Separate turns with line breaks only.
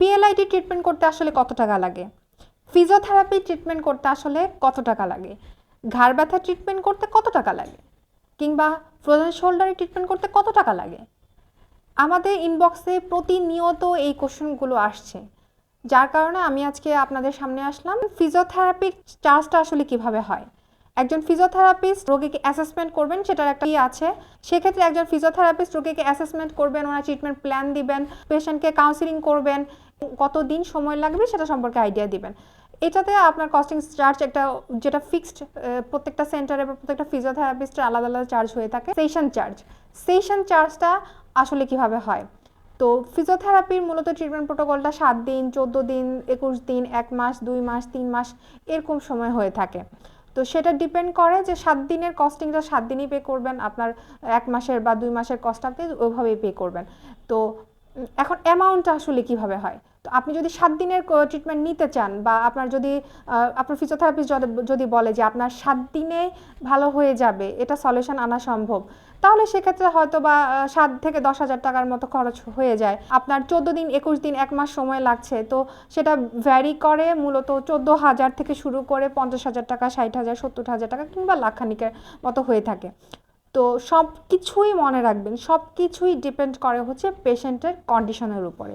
PLID treatment করতে আসলে কত টাকা লাগে? ফিজিওথেরাপি ট্রিটমেন্ট করতে আসলে কত টাকা লাগে? ঘাড় ব্যথা ট্রিটমেন্ট করতে কত টাকা লাগে? কিংবা ফ্রোজেন শোল্ডারে ট্রিটমেন্ট করতে কত টাকা লাগে? আমাদের ইনবক্সে প্রতিনিয়ত এই কোশ্চেনগুলো আসছে। যার কারণে আমি আজকে আপনাদের সামনে আসলাম। ফিজিওথেরাপির চার্জটা আসলে কীভাবে হয়? একজন ফিজিওথেরাপিস্ট রোগীকে অ্যাসেসমেন্ট করবেন, সেটার একটা ই আছে। সেক্ষেত্রে একজন ফিজিওথেরাপিস্ট রোগীকে অ্যাসেসমেন্ট করবেন, ওনার ট্রিটমেন্ট প্ল্যান দিবেন পেশেন্টকে কাউন্সিলিং করবেন, কত দিন সময় লাগবে সেটা সম্পর্কে আইডিয়া দিবেন। এটাতে আপনার কস্টিং চার্জ একটা, যেটা ফিক্সড প্রত্যেকটা সেন্টারে বা প্রত্যেকটা ফিজিওথেরাপিস্টের আলাদা আলাদা চার্জ হয়ে থাকে সেশন চার্জ সেশন চার্জটা আসলে কীভাবে হয়? তো ফিজিওথেরাপির মূলত ট্রিটমেন্ট প্রোটোকলটা সাত দিন, চোদ্দ দিন, একুশ দিন, এক মাস, দুই মাস, তিন মাস, এরকম সময় হয়ে থাকে। তো সেটা ডিপেন্ড করে যে সাত দিনের কস্টিংটা সাত দিনই পে করবেন, আপনার এক মাসের বা দুই মাসের কস্ট আপনি ওইভাবেই পে করবেন। তো এখন অ্যামাউন্টটা আসলে কীভাবে হয়? তো আপনি যদি সাত দিনের ট্রিটমেন্ট নিতে চান বা আপনার যদি আপনার ফিজিওথেরাপিস্ট যদি বলে যে আপনার সাত দিনে ভালো হয়ে যাবে, এটা সলিউশন আনা সম্ভব, তাহলে সেক্ষেত্রে হয়তো বা সাত থেকে দশ হাজার টাকার মতো খরচ হয়ে যায়। আপনার চোদ্দ দিন, একুশ দিন, এক মাস সময় লাগছে, তো সেটা ভ্যারি করে মূলত চোদ্দ হাজার থেকে শুরু করে পঞ্চাশ হাজার টাকা, ষাট হাজার, সত্তর হাজার টাকা কিংবা লাখখানিকের মতো হয়ে থাকে। তো সব কিছুই মনে রাখবেন সব কিছুই ডিপেন্ড করে হচ্ছে পেশেন্টের কন্ডিশনের উপরে।